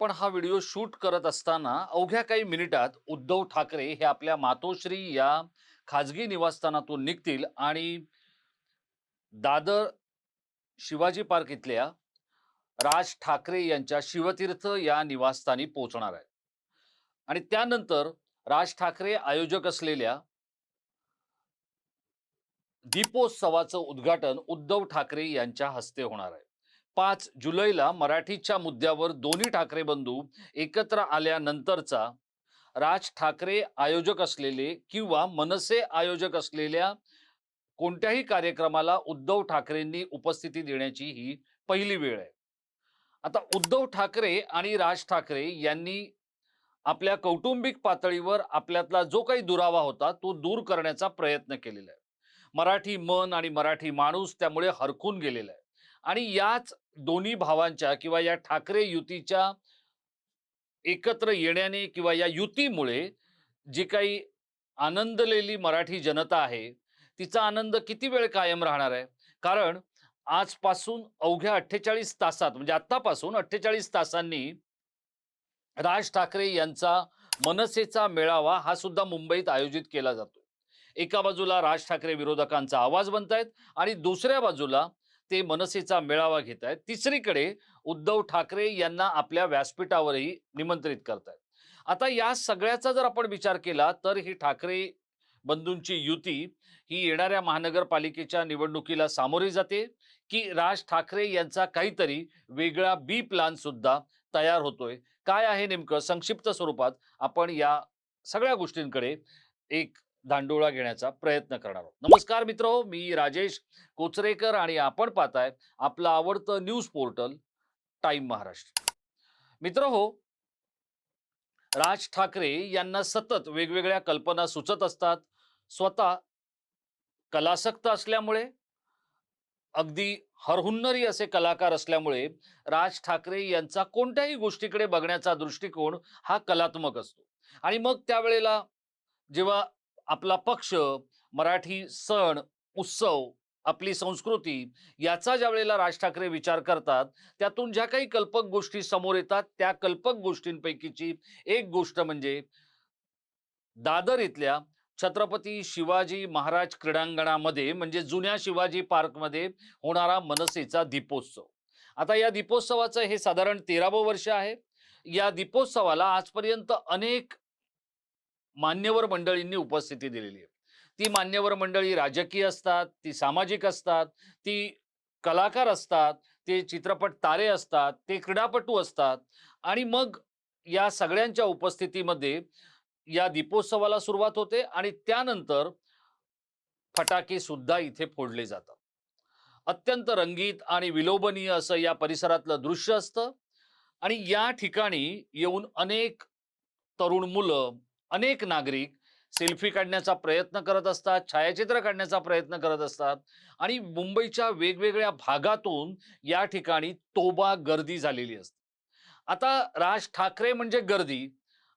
आपण हा video shoot करत असताना अवघ्या काही मिनिटात उद्धव ठाकरे हे आपल्या मातोश्री या खाजगी निवासस्थानातून निघतील आणि दादर शिवाजी पार्क इथल्या राज ठाकरे यांच्या शिवतीर्थ या निवासस्थानी पोहोचणार आहे आणि त्यानंतर राज ठाकरे आयोजक असलेल्या दीपोत्सवाचं उद्घाटन उद्धव ठाकरे यांच्या हस्ते होणार आहे. पाच जुलैला मराठीच्या मुद्द्यावर दोन्ही ठाकरे बंधू एकत्र आल्यानंतरचा राज ठाकरे आयोजक असलेले किंवा मनसे आयोजक असलेल्या कोणत्याही कार्यक्रमाला उद्धव ठाकरेंनी उपस्थिती देण्याची ही पहिली वेळ आहे. आता उद्धव ठाकरे आणि राज ठाकरे यांनी आपल्या कौटुंबिक पातळीवर आपल्यातला जो काही दुरावा होता तो दूर करण्याचा प्रयत्न केलेला आहे. मराठी मन आणि मराठी माणूस त्यामुळे हरकून गेलेला आहे. आणि याच दोन्ही भावांच्या किंवा या ठाकरे युतीच्या एकत्र येण्याने किंवा या युतीमुळे जी काही आनंदलेली मराठी जनता आहे तिचा आनंद किती वेळ कायम राहणार आहे? कारण आजपासून अवघ्या अठ्ठेचाळीस तासात म्हणजे आत्तापासून अठ्ठेचाळीस तासांनी राज ठाकरे यांचा मनसेचा मेळावा हा सुद्धा मुंबईत आयोजित केला जातो एका बाजूला राज ठाकरे विरोधकांचा आवाज बनतायत आणि दुसऱ्या बाजूला ते मनसेचा मेळावा घेत आहेत. तिसरीकडे उद्धव ठाकरे यांना आपल्या व्यासपीठावरही निमंत्रित करतायत आता या सगळ्याचा जर आपण विचार केला तर ही ठाकरे बंधूंची युती ही येणाऱ्या महानगरपालिकेच्या निवडणुकीला सामोरी जाते की राज ठाकरे यांचा काहीतरी वेगळा बी प्लान सुद्धा तयार होतोय. काय आहे नेमकं? संक्षिप्त स्वरूपात आपण या सगळ्या गोष्टींकडे एक धांडोळा घेण्याचा प्रयत्न करणार आहोत. नमस्कार मित्र मी राजेश कोचरेकर आणि आपण पाहताय आपलं आवडतं न्यूज पोर्टल टाइम महाराष्ट्र. मित्र हो राज ठाकरे यांना सतत वेगवेगळ्या कल्पना सुचत असतात. स्वतः कलासक्त असल्यामुळे अगदी हरहुन्नरी असे कलाकार असल्यामुळे राज ठाकरे यांचा कोणत्याही गोष्टीकडे बघण्याचा दृष्टिकोन हा कलात्मक असतो. आणि मग त्यावेळेला जेव्हा आपला पक्ष मराठी सण उत्सव आपली संस्कृती याचा ज्या वेळेला राज ठाकरे विचार करतात त्यातून ज्या काही कल्पक गोष्टी समोर येतात त्या कल्पक गोष्टींपैकीची एक गोष्ट म्हणजे दादर इथल्या छत्रपती शिवाजी महाराज क्रीडांगणामध्ये म्हणजे जुन्या शिवाजी पार्कमध्ये होणारा मनसेचा दीपोत्सव. आता या दीपोत्सवाचं हे साधारण तेरावं वर्ष आहे. या दीपोत्सवाला आजपर्यंत अनेक मान्यवर मंडळींनी उपस्थिती दिलेली आहे. ती मान्यवर मंडळी राजकीय असतात ती सामाजिक असतात ती कलाकार असतात ते चित्रपट तारे असतात ते क्रीडापटू असतात आणि मग या सगळ्यांच्या उपस्थितीमध्ये या दीपोत्सवाला सुरुवात होते आणि त्यानंतर फटाके सुद्धा इथे फोडले जातात. अत्यंत रंगीत आणि विलोभनीय असं या परिसरातलं दृश्य असतं आणि या ठिकाणी येऊन अनेक तरुण मुलं अनेक नागरिक सेल्फी काढण्याचा प्रयत्न करत असतात छायाचित्र काढण्याचा प्रयत्न करत असतात आणि मुंबईच्या वेगवेगळ्या भागातून या ठिकाणी तोबा गर्दी झालेली असते. आता राज ठाकरे म्हणजे गर्दी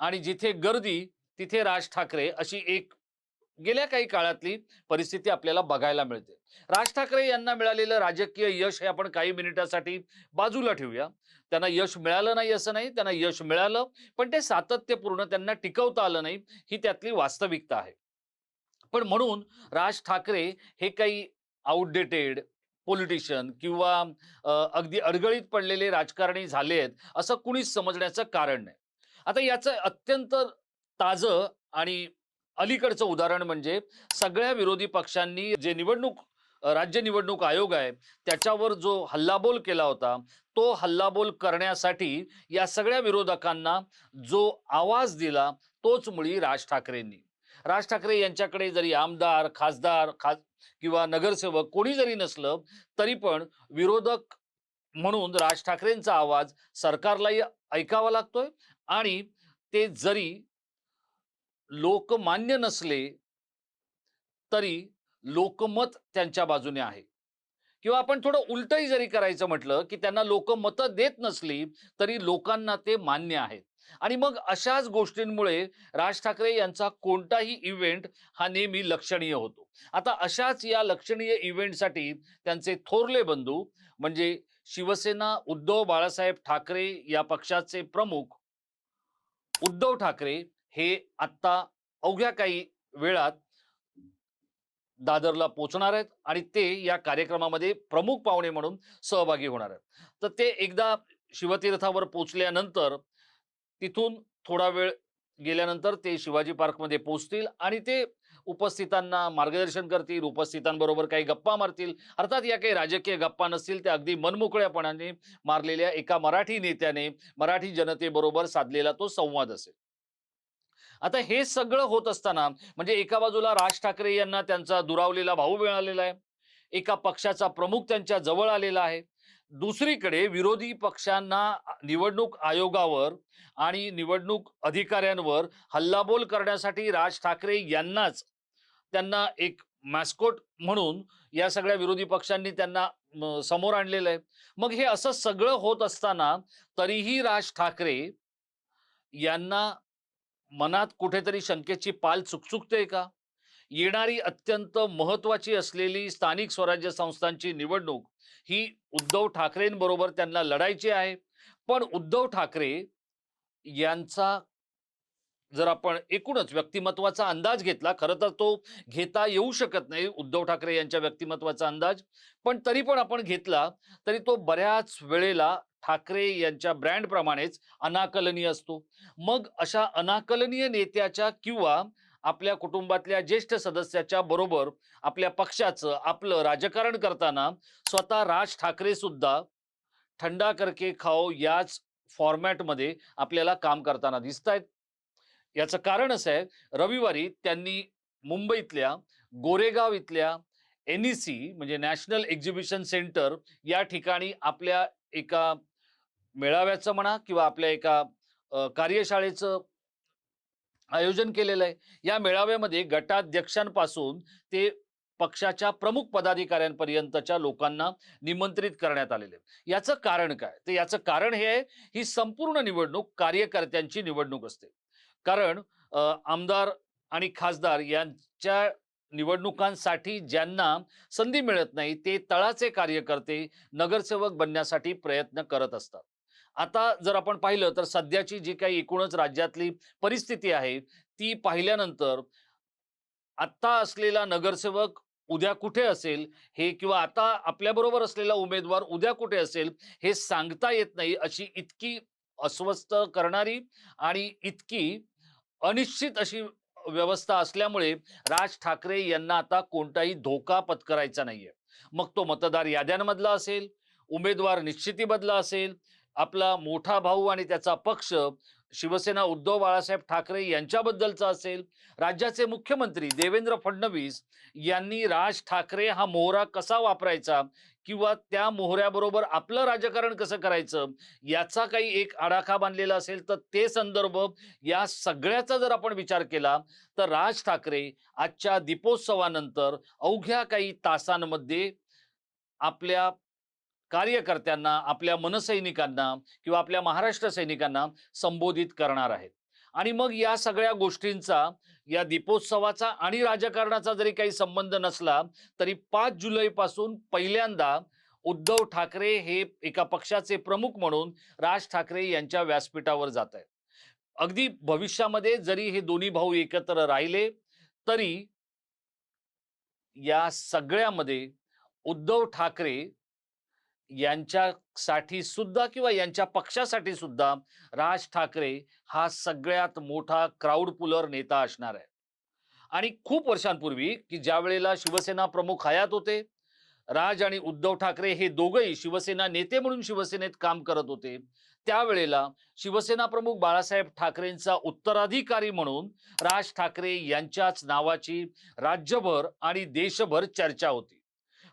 आणि जिथे गर्दी तिथे राज ठाकरे अशी एक गेल्या काही काळातली परिस्थिती आपल्याला बघायला मिळते. राज ठाकरे यांना मिळालेलं राजकीय यश हे आपण काही मिनिटासाठी बाजूला ठेवूया. त्यांना यश मिळालं नाही असं नाही त्यांना यश मिळालं पण ते सातत्यपूर्ण त्यांना टिकवता आलं नाही ही त्यातली वास्तविकता आहे. पण म्हणून राज ठाकरे हे काही आउटडेटेड पॉलिटिशियन किंवा अगदी अडगळीत पडलेले राजकारणी झाले आहेत असं कुणीच समजण्याचं कारण नाही. आता याचं अत्यंत ताजं आणि अलीकडचं उदाहरण म्हणजे सगळ्या विरोधी पक्षांनी जे निवडणूक राज्य निवडणूक आयोग आहे त्याच्यावर जो हल्लाबोल केला होता तो हल्लाबोल करण्यासाठी या सगळ्या विरोधकांना जो आवाज दिला तोच मुळी राज ठाकरेंनी. राज ठाकरे यांच्याकडे जरी आमदार खासदार खास किंवा नगरसेवक कोणी जरी नसलं तरी पण विरोधक म्हणून राज ठाकरेंचा आवाज सरकारलाही ऐकावा लागतोय आणि ते जरी लोकमान्य नसले तरी लोकमत त्यांच्या बाजूने आहे. किंवा आपण थोडं उलटही जरी करायचं म्हटलं की त्यांना लोकमत देत नसली तरी लोकांना ते मान्य आहेत आणि मग अशाच गोष्टींमुळे राज ठाकरे यांचा कोणताही इव्हेंट हा नेहमी लक्षणीय होतो. आता अशाच या लक्षणीय इव्हेंटसाठी त्यांचे थोरले बंधू म्हणजे शिवसेना उद्धव बाळासाहेब ठाकरे या पक्षाचे प्रमुख उद्धव ठाकरे हे आत्ता अवघ्या काही वेळात दादरला पोचणार आहेत आणि ते या कार्यक्रमामध्ये प्रमुख पाहुणे म्हणून सहभागी होणार आहेत. तर ते एकदा शिवतीर्थावर पोचल्यानंतर तिथून थोडा वेळ गेल्यानंतर ते शिवाजी पार्कमध्ये पोहोचतील आणि ते उपस्थितांना मार्गदर्शन करतील उपस्थितांबरोबर काही गप्पा मारतील. अर्थात या काही राजकीय गप्पा नसतील त्या अगदी मनमोकळ्यापणाने मारलेल्या एका मराठी नेत्याने मराठी जनतेबरोबर साधलेला तो संवाद असेल. आता हे सगळं होत असताना म्हणजे एका बाजूला राज ठाकरे यांना त्यांचा दुरावलेला भाऊ मिळालेला आहे. एका पक्षाचा प्रमुख त्यांच्या जवळ आलेला आहे. दुसरीकडे विरोधी पक्षांना निवडणूक आयोगावर आणि निवडणूक अधिकाऱ्यांवर हल्लाबोल करण्यासाठी राज ठाकरे यांनाच त्यांना एक मॅस्कोट म्हणून या सगळ्या विरोधी पक्षांनी त्यांना म, समोर आणलेलं आहे. मग हे असं सगळं होत असताना तरीही राज ठाकरे यांना मनात कुठेतरी शंकेची पाल चुकचुकते का? येणारी अत्यंत महत्वाची असलेली स्थानिक स्वराज्य संस्थांची निवडणूक ही उद्धव ठाकरेंबरोबर त्यांना लढायची आहे. पण उद्धव ठाकरे यांचा जर आपण एकूणच व्यक्तिमत्वाचा अंदाज घेतला खरं तर तो घेता येऊ शकत नाही उद्धव ठाकरे यांच्या व्यक्तिमत्वाचा अंदाज. पण तरी पण आपण घेतला तरी तो बऱ्याच वेळेला ठाकरे यांच्या ब्रँडप्रमाणेच अनाकलनीय असतो. मग अशा अनाकलनीय नेत्याच्या किंवा आपल्या कुटुंबातल्या ज्येष्ठ सदस्याच्या बरोबर आपल्या पक्षाचं आपलं राजकारण करताना स्वतः राज ठाकरे सुद्धा थंडा करके खाओ याच फॉर्मॅटमध्ये आपल्याला काम करताना दिसत आहेत याचं कारण असं आहे रविवारी त्यांनी मुंबईतल्या गोरेगाव इथल्या एन ई सी म्हणजे नॅशनल एक्झिबिशन सेंटर या ठिकाणी आपल्या एका मेळाव्याचं म्हणा किंवा आपल्या एका कार्यशाळेचं आयोजन केलेलं आहे. या मेळाव्यामध्ये गटाध्यक्षांपासून ते पक्षाच्या प्रमुख पदाधिकाऱ्यांपर्यंतच्या लोकांना निमंत्रित करण्यात आलेले याचं कारण काय? तर याचं कारण हे आहे ही संपूर्ण निवडणूक कार्यकर्त्यांची निवडणूक असते. कारण आमदार आणि खासदार यांच्या निवडणुकांसाठी ज्यांना संधी मिळत नाही ते तळाचे कार्यकर्ते नगरसेवक बनण्यासाठी प्रयत्न करत असतात. आता जर आपण पाहिलं तर सध्याची जी काही एकूणच राज्यातली परिस्थिती आहे ती पाहिल्यानंतर आत्ता असलेला नगरसेवक उद्या कुठे असेल हे किंवा आता आपल्याबरोबर असलेला उमेदवार उद्या कुठे असेल हे सांगता येत नाही अशी इतकी अस्वस्थ करणारी आणि इतकी अनिश्चित अशी व्यवस्था असल्यामुळे राज ठाकरे यांना आता कोणताही धोका पत्करायचा नाहीये. मग तो मतदार याद्यांमधला असेल उमेदवार निश्चितीमधला असेल आपला मोठा भाऊ आणि त्याचा पक्ष शिवसेना उद्धव बाळासाहेब ठाकरे यांच्याबद्दलचा असेल राज्याचे मुख्यमंत्री देवेंद्र फडणवीस यांनी राज ठाकरे हा मोहरा कसा वापरायचा किंवा त्या मोहऱ्याबरोबर आपलं राजकारण कसं करायचं याचा काही एक आडाखा बांधलेला असेल तर ते संदर्भ या सगळ्याचा जर आपण विचार केला तर राज ठाकरे आजच्या दीपोत्सवानंतर अवघ्या काही तासांमध्ये आपल्या कार्यकर्त्यांना आपल्या मनसैनिकांना किंवा आपल्या महाराष्ट्र सैनिकांना संबोधित करणार आहेत. आणि मग या सगळ्या गोष्टींचा या दीपोत्सवाचा आणि राजकारणाचा जरी काही संबंध नसला तरी पाच जुलैपासून पहिल्यांदा उद्धव ठाकरे हे एका पक्षाचे प्रमुख म्हणून राज ठाकरे यांच्या व्यासपीठावर जात आहेत. अगदी भविष्यामध्ये जरी हे दोन्ही भाऊ एकत्र राहिले तरी या सगळ्यामध्ये उद्धव ठाकरे यांच्यासाठी सुद्धा किंवा यांच्या पक्षासाठी सुद्धा राज ठाकरे हा सगळ्यात मोठा क्राऊड पुलर नेता असणार आहे. आणि खूप वर्षांपूर्वी की ज्या वेळेला शिवसेना प्रमुख हयात होते राज आणि उद्धव ठाकरे हे दोघंही शिवसेना नेते म्हणून शिवसेनेत काम करत होते त्यावेळेला शिवसेना प्रमुख बाळासाहेब ठाकरेंचा उत्तराधिकारी म्हणून राज ठाकरे यांच्याच नावाची राज्यभर आणि देशभर चर्चा होती.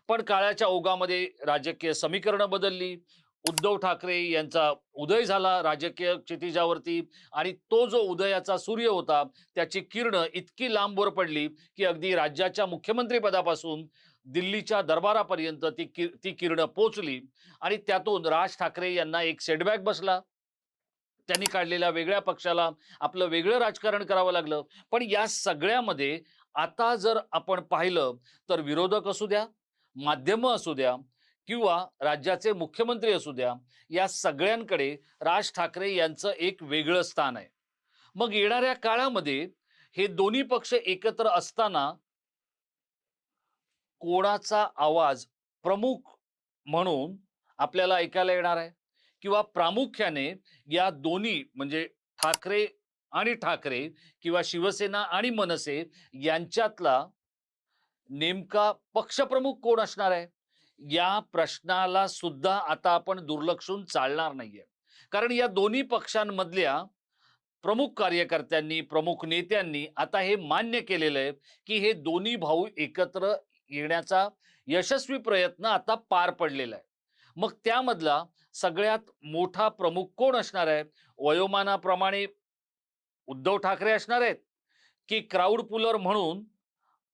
पण काळाच्या ओघामध्ये राजकीय समीकरणं बदलली. उद्धव ठाकरे यांचा उदय झाला राजकीय क्षितिजावरती आणि तो जो उदयाचा सूर्य होता त्याची किरणं इतकी लांबवर पडली की अगदी राज्याच्या मुख्यमंत्रीपदापासून दिल्लीच्या दरबारापर्यंत ती कि ती किरणं पोचली आणि त्यातून राज ठाकरे यांना एक सेटबॅक बसला. त्यांनी काढलेल्या वेगळ्या पक्षाला आपलं वेगळं राजकारण करावं लागलं. पण या सगळ्यामध्ये आता जर आपण पाहिलं तर विरोधक असू द्या माध्यमं असू द्या किंवा राज्याचे मुख्यमंत्री असू द्या या सगळ्यांकडे राज ठाकरे यांचं एक वेगळं स्थान आहे. मग येणाऱ्या काळामध्ये हे दोन्ही पक्ष एकत्र असताना कोणाचा आवाज प्रमुख म्हणून आपल्याला ऐकायला येणार आहे? किंवा प्रामुख्याने या दोन्ही म्हणजे ठाकरे आणि ठाकरे किंवा शिवसेना आणि मनसे यांच्यातला नेमका पक्षप्रमुख कोण असणार आहे? या प्रश्नाला सुद्धा आता आपण दुर्लक्षून चालणार नाहीये. कारण या दोन्ही पक्षांमधल्या प्रमुख कार्यकर्त्यांनी प्रमुख नेत्यांनी आता हे मान्य केलेलं आहे की हे दोन्ही भाऊ एकत्र येण्याचा यशस्वी प्रयत्न आता पार पडलेला आहे. मग त्यामधला सगळ्यात मोठा प्रमुख कोण असणार आहे? वयोमानाप्रमाणे उद्धव ठाकरे असणार आहेत? की क्राऊड पुलर म्हणून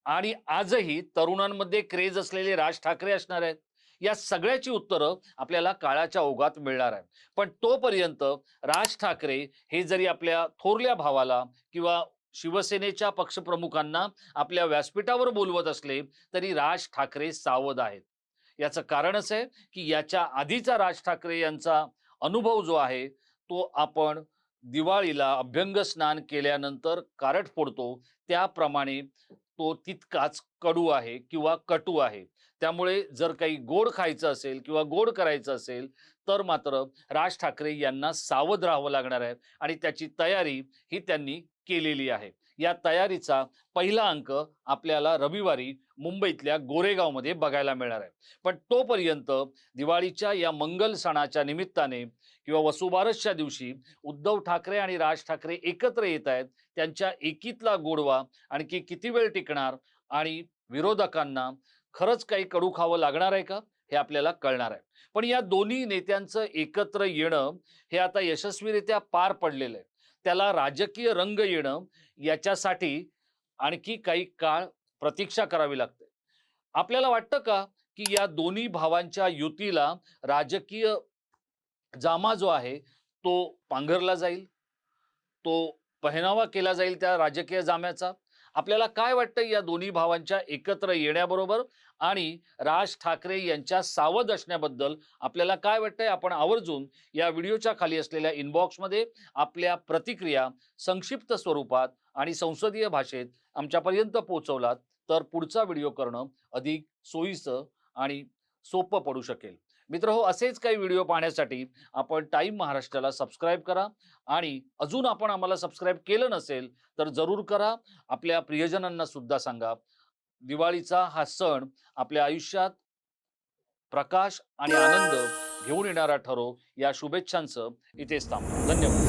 आणि आजही तरुणांमध्ये क्रेज असलेले राज ठाकरे असणार आहेत. या सगळ्याची उत्तरं आपल्याला काळाच्या ओघात मिळणार आहेत. पण तोपर्यंत राज ठाकरे हे जरी आपल्या थोरल्या भावाला किंवा शिवसेनेच्या पक्षप्रमुखांना आपल्या व्यासपीठावर बोलवत असले तरी राज ठाकरे सावध आहेत. याचं कारणच आहे की याच्या आधीचा राज ठाकरे यांचा अनुभव जो आहे तो आपण दिवाळीला अभ्यंग स्नान केल्यानंतर कारट फोडतो. त्याप्रमाणे तो तितकाच कडू आहे किंवा कटू आहे. त्यामुळे जर काही गोड खायचं असेल किंवा गोड करायचं असेल तर मात्र राज ठाकरे यांना सावध राहावं लागणार आहे आणि त्याची तयारी ही त्यांनी केलेली आहे. या तयारीचा पहिला अंक आपल्याला रविवारी मुंबईतल्या गोरेगावमध्ये बघायला मिळणार आहे. पण तोपर्यंत दिवाळीच्या या मंगल सणाच्या निमित्ताने किंवा वसुबारसच्या दिवशी उद्धव ठाकरे आणि राज ठाकरे एकत्र येत आहेत त्यांच्या एकीतला गोडवा आणखी किती वेळ टिकणार आणि विरोधकांना खरंच काही कडू खावं लागणार आहे का? हे आपल्याला कळणार आहे. पण या दोन्ही नेत्यांचं एकत्र येणं हे आता यशस्वीरित्या पार पडलेलं आहे. त्याला राजकीय रंग येणं याच्यासाठी आणखी काही काळ प्रतीक्षा करावी लागते. आपल्याला वाटतं का की या दोन्ही भावांच्या युतीला राजकीय जामा जो आहे तो पांघरला जाईल. तो पहनावा केला जाईल त्या राजकीय जाम्याचा. आपल्याला काय वाटतं या दोन्ही भावांच्या एकत्र येण्याबरोबर? आणि राज ठाकरे यांच्या सावध असण्याबद्दल आपल्याला काय वाटतंय? आपण आवर्जून या व्हिडिओच्या खाली असलेल्या इनबॉक्समध्ये आपल्या प्रतिक्रिया संक्षिप्त स्वरूपात आणि संसदीय भाषेत आमच्यापर्यंत पोहोचवलात. तर पुढचा व्हिडिओ करणं अधिक सोयीचं आणि सोपं पडू शकेल. मित्र हो असेच काही व्हिडिओ पाहण्यासाठी आपण टाईम महाराष्ट्राला सबस्क्राईब करा आणि अजून आपण आम्हाला सबस्क्राईब केलं नसेल तर जरूर करा. आपल्या प्रियजनांना सुद्धा सांगा. दिवाळीचा हा सण आपल्या आयुष्यात प्रकाश आणि आनंद घेऊन येणारा ठरो. या शुभेच्छांचं इथेच थांबतो धन्यवाद.